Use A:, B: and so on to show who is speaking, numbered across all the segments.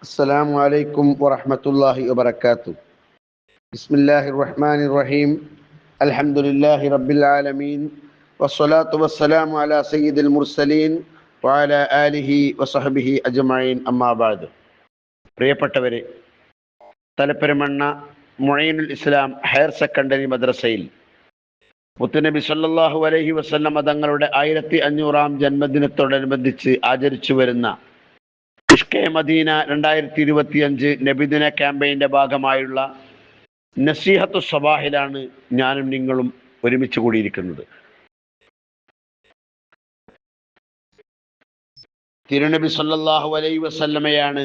A: السلام عليكم ورحمة الله وبركاته بسم الله الرحمن الرحيم الحمد لله رب العالمين والصلاة والسلام على سيد المرسلين وعلى آله وصحبه أجمعين أما بعد പ്രിയപ്പെട്ടവരെ തലപ്പെരുമണ്ണ മൊഴീനുൽ ഇസ്ലാം higher secondary മദ്രസയിൽ മുത്തുനബി സല്ലല്ലാഹു അലൈഹി വസല്ലം തങ്ങളുടെ ആയിരത്തി അഞ്ഞൂറാം ജന്മദിനത്തോടനുബന്ധിച്ച് ആചരിച്ചു വരുന്ന ഇഷ്കെ മദീന രണ്ടായിരത്തി ഇരുപത്തി അഞ്ച് നബിദിന ക്യാമ്പയിന്റെ ഭാഗമായുള്ള നസീഹത്തു സബാഹിലാണ് ഞാനും നിങ്ങളും ഒരുമിച്ച് കൂടിയിരിക്കുന്നത്. തിരുനബി സല്ലാഹു അലൈ വസല്ലമയാണ്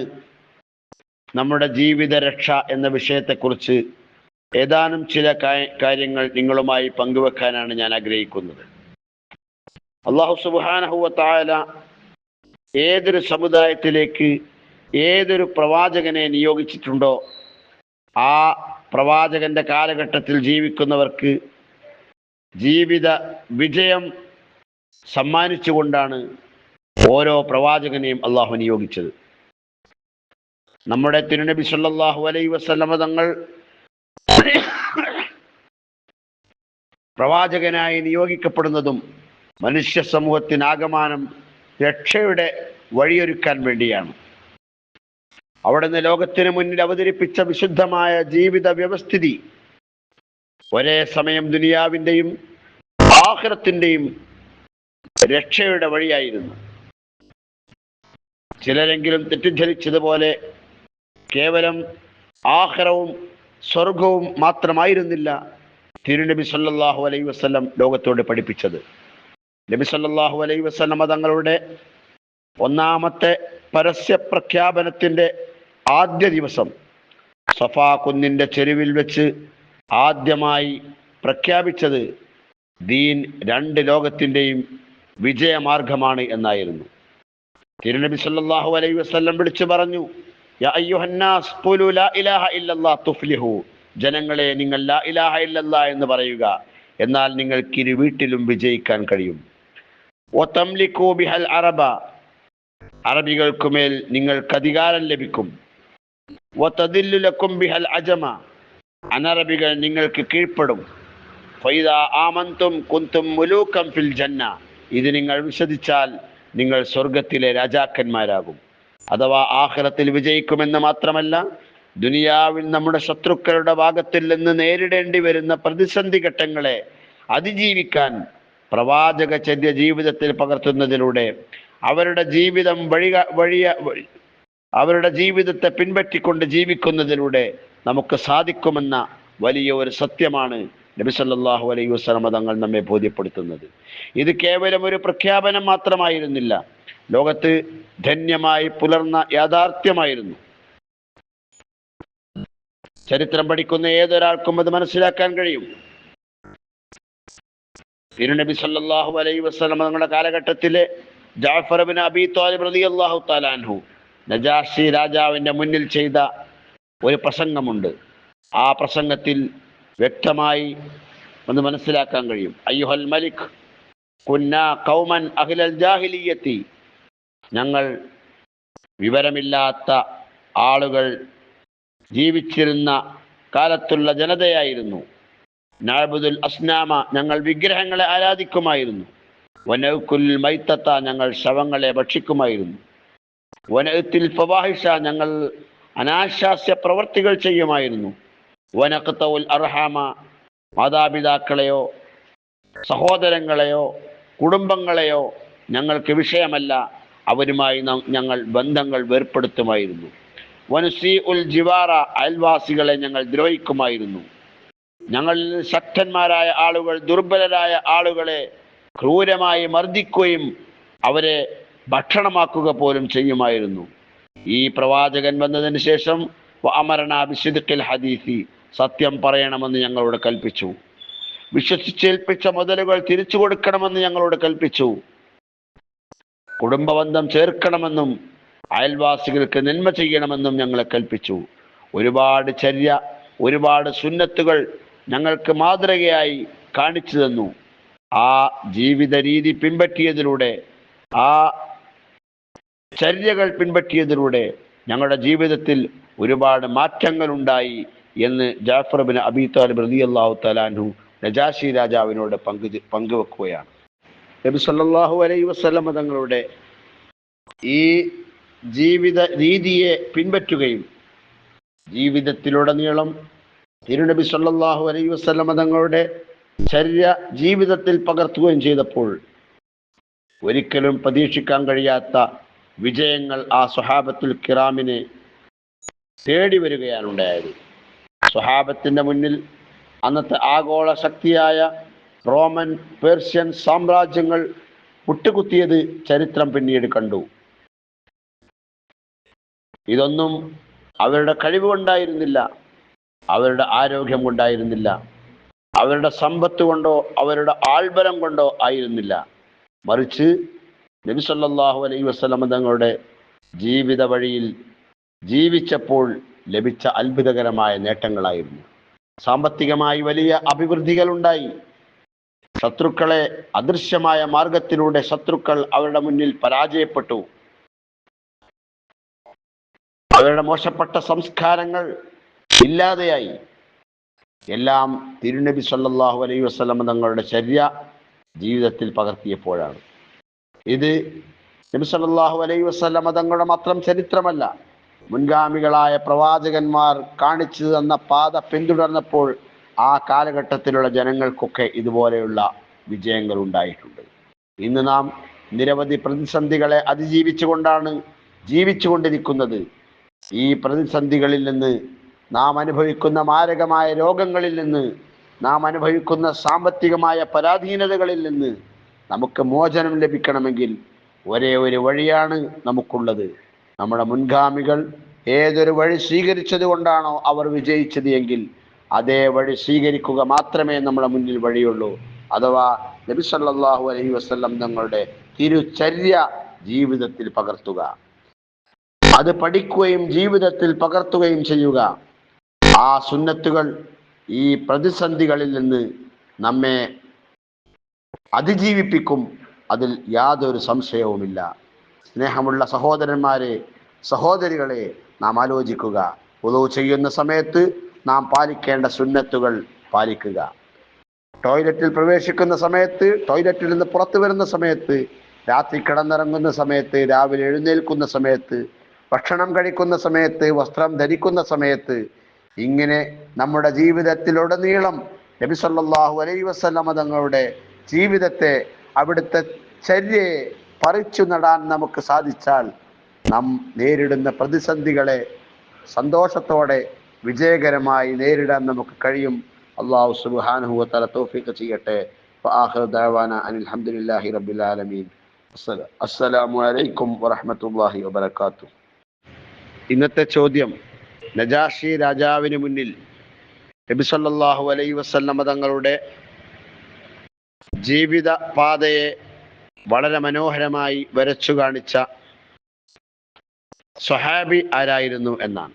A: നമ്മുടെ ജീവിത രക്ഷ എന്ന വിഷയത്തെക്കുറിച്ച് ഏതാനും ചില കാര്യങ്ങൾ നിങ്ങളുമായി പങ്കുവെക്കാനാണ് ഞാൻ ആഗ്രഹിക്കുന്നത്. അള്ളാഹു സുബ്ഹാനഹു താല ഏതൊരു സമുദായത്തിലേക്ക് ഏതൊരു പ്രവാചകനെ നിയോഗിച്ചിട്ടുണ്ടോ ആ പ്രവാചകന്റെ കാലഘട്ടത്തിൽ ജീവിക്കുന്നവർക്ക് ജീവിത വിജയം സമ്മാനിച്ചുകൊണ്ടാണ് ഓരോ പ്രവാചകനെയും അള്ളാഹു നിയോഗിച്ചത്. നമ്മുടെ തിരുനബി സല്ലാഹു അലൈ വസ്ലമ തങ്ങൾ പ്രവാചകനായി നിയോഗിക്കപ്പെടുന്നതും മനുഷ്യ സമൂഹത്തിനാകമാനം രക്ഷയുടെ വഴിയൊരുക്കാൻ വേണ്ടിയാണ്. അവിടുന്ന് ലോകത്തിന് മുന്നിൽ അവതരിപ്പിച്ച വിശുദ്ധമായ ജീവിത വ്യവസ്ഥിതി ഒരേ സമയം ദുനിയാവിന്റെയും ആഹ്റത്തിന്റെയും രക്ഷയുടെ വഴിയായിരുന്നു. ചിലരെങ്കിലും തെറ്റിദ്ധരിച്ചതുപോലെ കേവലം ആഹ്റവും സ്വർഗവും മാത്രമായിരുന്നില്ല തിരുനബി സല്ലാഹു അലൈ വസ്ലം ലോകത്തോട് പഠിപ്പിച്ചത്. നബി അലൈ മതങ്ങളുടെ തങ്ങളുടെ ഒന്നാമത്തെ പരസ്യ പ്രഖ്യാപനത്തിന്റെ ആദ്യ ദിവസം സഫാ കുന്നിന്റെ ചെരുവിൽ വെച്ച് ആദ്യമായി പ്രഖ്യാപിച്ചത് ദീൻ രണ്ട് ലോകത്തിന്റെയും വിജയമാർഗമാണ് എന്നായിരുന്നു. തിരുനബി സല്ലാഹു അലൈ വസല്ലം വിളിച്ചു പറഞ്ഞു ജനങ്ങളെ നിങ്ങൾ ലാ ഇലാഹ ഇല്ലല്ലാ എന്ന് പറയുക. എന്നാൽ നിങ്ങൾക്ക് ഇരു വീട്ടിലും വിജയിക്കാൻ കഴിയും. വതംലികൂ ബിഹൽ അറബ അറബികൾക്കുമേൽ നിങ്ങൾക്ക് അധികാരം ലഭിക്കും. ബിഹൽ അജമ അനറബികൾ നിങ്ങൾക്ക് കീഴ്പ്പെടും. ആമന്തും കുന്തും മുലൂക്കം ഫിൽ ജന്ന ഇത് നിങ്ങൾ വിശദിച്ചാൽ നിങ്ങൾ സ്വർഗത്തിലെ രാജാക്കന്മാരാകും. അഥവാ ആഖിറത്തിൽ വിജയിക്കുമെന്ന് മാത്രമല്ല ദുനിയാവിൽ നമ്മുടെ ശത്രുക്കളുടെ ഭാഗത്തിൽ നിന്ന് നേരിടേണ്ടി വരുന്ന പ്രതിസന്ധി ഘട്ടങ്ങളെ അതിജീവിക്കാൻ പ്രവാചക ചര്യ ജീവിതത്തിൽ പകർത്തുന്നതിലൂടെ അവരുടെ ജീവിതം വഴി വഴിയ അവരുടെ ജീവിതത്തെ പിൻപറ്റിക്കൊണ്ട് ജീവിക്കുന്നതിലൂടെ നമുക്ക് സാധിക്കുമെന്ന വലിയ ഒരു സത്യമാണ് നബി സല്ലല്ലാഹു അലൈഹി വസല്ലമ തങ്ങൾ നമ്മെ ബോധ്യപ്പെടുത്തുന്നത്. ഇത് കേവലം ഒരു പ്രഖ്യാപനം മാത്രമായിരുന്നില്ല. ലോകത്ത് ധന്യമായി പുലർന്ന യാഥാർത്ഥ്യമായിരുന്നു. ചരിത്രം പഠിക്കുന്ന ഏതൊരാൾക്കും അത് മനസ്സിലാക്കാൻ കഴിയും. തിരുനബി സല്ലാഹു അലൈ വസ്ലം കാലഘട്ടത്തിലെ ജാഫർ ബിൻ അബി താലിബ് റളിയല്ലാഹു അള്ളാഹു താലാൻഹു നജാഷി രാജാവിന്റെ മുന്നിൽ ചെയ്ത ഒരു പ്രസംഗമുണ്ട്. ആ പ്രസംഗത്തിൽ വ്യക്തമായി ഒന്ന് മനസ്സിലാക്കാൻ കഴിയും. അയ്യുഹൽ മലിക് കുന്ന കൗമൻ അഖിലൽ ജാഹിലിയത്തി. ഞങ്ങൾ വിവരമില്ലാത്ത ആളുകൾ ജീവിച്ചിരുന്ന കാലത്തുള്ള ജനതയായിരുന്നു. നാബുദുൽ അസ്നാമ ഞങ്ങൾ വിഗ്രഹങ്ങളെ ആരാധിക്കുമായിരുന്നു. വനൗക്കുൽ മൈത്തത്ത ഞങ്ങൾ ശവങ്ങളെ ഭക്ഷിക്കുമായിരുന്നു. വനത്തിൽ ഫവാഹിഷ ഞങ്ങൾ അനാശാസ്യ പ്രവർത്തികൾ ചെയ്യുമായിരുന്നു. വനക്കത്തവുൽ അർഹാമ മാതാപിതാക്കളെയോ സഹോദരങ്ങളെയോ കുടുംബങ്ങളെയോ ഞങ്ങൾക്ക് വിഷയമല്ല അവരുമായി ഞങ്ങൾ ബന്ധങ്ങൾ വേർപ്പെടുത്തുമായിരുന്നു. വനുസി ഉൽ ജിവാറ അയൽവാസികളെ ഞങ്ങൾ ദ്രോഹിക്കുമായിരുന്നു. ഞങ്ങളിൽ ശക്തന്മാരായ ആളുകൾ ദുർബലരായ ആളുകളെ ക്രൂരമായി മർദ്ദിക്കുകയും അവരെ ഭക്ഷണമാക്കുക പോലും ചെയ്യുമായിരുന്നു. ഈ പ്രവാചകൻ വന്നതിന് ശേഷം അമരണ ഹദീസി സത്യം പറയണമെന്ന് ഞങ്ങളോട് കൽപ്പിച്ചു. വിശ്വസിച്ചേൽപ്പിച്ച മുതലുകൾ തിരിച്ചു കൊടുക്കണമെന്ന് ഞങ്ങളോട് കൽപ്പിച്ചു. കുടുംബബന്ധം ചേർക്കണമെന്നും അയൽവാസികൾക്ക് നന്മ ചെയ്യണമെന്നും ഞങ്ങളെ കൽപ്പിച്ചു. ഒരുപാട് ചര്യ ഒരുപാട് സുന്നത്തുകൾ ഞങ്ങൾക്ക് മാതൃകയായി കാണിച്ചു തന്നു. ആ ജീവിത രീതി പിൻപറ്റിയതിലൂടെ ആ ചര്യകൾ പിൻപറ്റിയതിലൂടെ ഞങ്ങളുടെ ജീവിതത്തിൽ ഒരുപാട് മാറ്റങ്ങൾ ഉണ്ടായി എന്ന് ജാഫർ ബിൻ അബി താലിബ് റതി അള്ളാഹു തലാൻഹു നജാഷി രാജാവിനോട് പങ്കു പങ്കുവെക്കുകയാണ്. നബി സല്ലാഹു അലൈ വസല്ലമ തങ്ങളുടെ ഈ ജീവിത രീതിയെ പിൻപറ്റുകയും ജീവിതത്തിലുടനീളം തിരുനബി സല്ലാഹു അലൈ വസ്ലമ തങ്ങളുടെ ചര്യ ജീവിതത്തിൽ പകർത്തുകയും ചെയ്തപ്പോൾ ഒരിക്കലും പ്രതീക്ഷിക്കാൻ കഴിയാത്ത വിജയങ്ങൾ ആ സ്വഹാബത്തുൽ കിറാമിനെ തേടി വരികയാണ് ഉണ്ടായത്. സ്വഹാബത്തിന്റെ മുന്നിൽ അന്നത്തെ ആഗോള ശക്തിയായ റോമൻ പേർഷ്യൻ സാമ്രാജ്യങ്ങൾ മുട്ടുകുത്തിയത് ചരിത്രം പിന്നീട് കണ്ടു. ഇതൊന്നും അവരുടെ കഴിവ് കൊണ്ടായിരുന്നില്ല അവരുടെ ആരോഗ്യം കൊണ്ടായിരുന്നില്ല. അവരുടെ സമ്പത്ത് കൊണ്ടോ അവരുടെ ആൾബലം കൊണ്ടോ ആയിരുന്നില്ല. മറിച്ച് നബി സല്ലല്ലാഹു അലൈഹി വസല്ലമ തങ്ങളുടെ ജീവിത വഴിയിൽ ജീവിച്ചപ്പോൾ ലഭിച്ച അത്ഭുതകരമായ നേട്ടങ്ങളായിരുന്നു. സാമ്പത്തികമായി വലിയ അഭിവൃദ്ധികൾ ഉണ്ടായി ശത്രുക്കളെ അദൃശ്യമായ മാർഗത്തിലൂടെ ശത്രുക്കൾ അവരുടെ മുന്നിൽ പരാജയപ്പെട്ടു. അവരുടെ മോശപ്പെട്ട സംസ്കാരങ്ങൾ ഇല്ലാതെയായി. എല്ലാം തിരുനബി സല്ലാഹു അലൈഹി വസ്ലം തങ്ങളുടെ ചര്യ ജീവിതത്തിൽ പകർത്തിയപ്പോഴാണ്. ഇത് നബി സല്ലാഹു അലൈഹി വസ്ലം തങ്ങളുടെ മാത്രം ചരിത്രമല്ല. മുൻഗാമികളായ പ്രവാചകന്മാർ കാണിച്ചു തന്ന പാത പിന്തുടർന്നപ്പോൾ ആ കാലഘട്ടത്തിലുള്ള ജനങ്ങൾക്കൊക്കെ ഇതുപോലെയുള്ള വിജയങ്ങൾ ഉണ്ടായിട്ടുണ്ട്. ഇന്ന് നാം നിരവധി പ്രതിസന്ധികളെ അതിജീവിച്ചുകൊണ്ടാണ് ജീവിച്ചുകൊണ്ടിരിക്കുന്നത്. ഈ പ്രതിസന്ധികളിൽ നിന്ന് നാം അനുഭവിക്കുന്ന മാരകമായ രോഗങ്ങളിൽ നിന്ന് നാം അനുഭവിക്കുന്ന സാമ്പത്തികമായ പരാധീനതകളിൽ നിന്ന് നമുക്ക് മോചനം ലഭിക്കണമെങ്കിൽ ഒരേ ഒരു വഴിയാണ് നമുക്കുള്ളത്. നമ്മുടെ മുൻഗാമികൾ ഏതൊരു വഴി സ്വീകരിച്ചത് കൊണ്ടാണോ അവർ വിജയിച്ചത് എങ്കിൽ അതേ വഴി സ്വീകരിക്കുക മാത്രമേ നമ്മുടെ മുന്നിൽ വഴിയുള്ളൂ. അഥവാ നബി സല്ലാഹു അലൈഹി വസല്ലം തങ്ങളുടെ തിരുചര്യ ജീവിതത്തിൽ പകർത്തുക. അത് പഠിക്കുകയും ജീവിതത്തിൽ പകർത്തുകയും ചെയ്യുക. ആ സുന്നത്തുകൾ ഈ പ്രതിസന്ധികളിൽ നിന്ന് നമ്മെ അതിജീവിപ്പിക്കും. അതിൽ യാതൊരു സംശയവുമില്ല. സ്നേഹമുള്ള സഹോദരന്മാരെ സഹോദരികളെ നാം ആലോചിക്കുക. ഉദവ് ചെയ്യുന്ന സമയത്ത് നാം പാലിക്കേണ്ട സുന്നത്തുകൾ പാലിക്കുക. ടോയ്ലറ്റിൽ പ്രവേശിക്കുന്ന സമയത്ത് ടോയ്ലറ്റിൽ നിന്ന് പുറത്തു വരുന്ന സമയത്ത് രാത്രി കിടന്നിറങ്ങുന്ന സമയത്ത് രാവിലെ എഴുന്നേൽക്കുന്ന സമയത്ത് ഭക്ഷണം കഴിക്കുന്ന സമയത്ത് വസ്ത്രം ധരിക്കുന്ന സമയത്ത് ഇങ്ങനെ നമ്മുടെ ജീവിതത്തിലുടനീളം നബി സല്ലല്ലാഹു അലൈ വസ്ലമ തങ്ങളുടെ ജീവിതത്തെ അവിടുത്തെ ചര്യയെ പറിച്ചു നടാൻ നമുക്ക് സാധിച്ചാൽ നാം നേരിടുന്ന പ്രതിസന്ധികളെ സന്തോഷത്തോടെ വിജയകരമായി നേരിടാൻ നമുക്ക് കഴിയും. അള്ളാഹു വ തല തോഫിക്ക് ചെയ്യട്ടെ അനിൽഹമുല്ലാഹി അസ്സലാമു അലൈക്കും വറഹമത്തല്ലാഹി വബറകാതുഹു. ഇന്നത്തെ ചോദ്യം നജാഷി രാജാവിന് മുന്നിൽ നബി സല്ലല്ലാഹു അലൈഹി വസല്ലമ തങ്ങളുടെ ജീവിത പാതയെ വളരെ മനോഹരമായി വരച്ചു കാണിച്ച സ്വഹാബി ആരായിരുന്നു എന്നാണ്.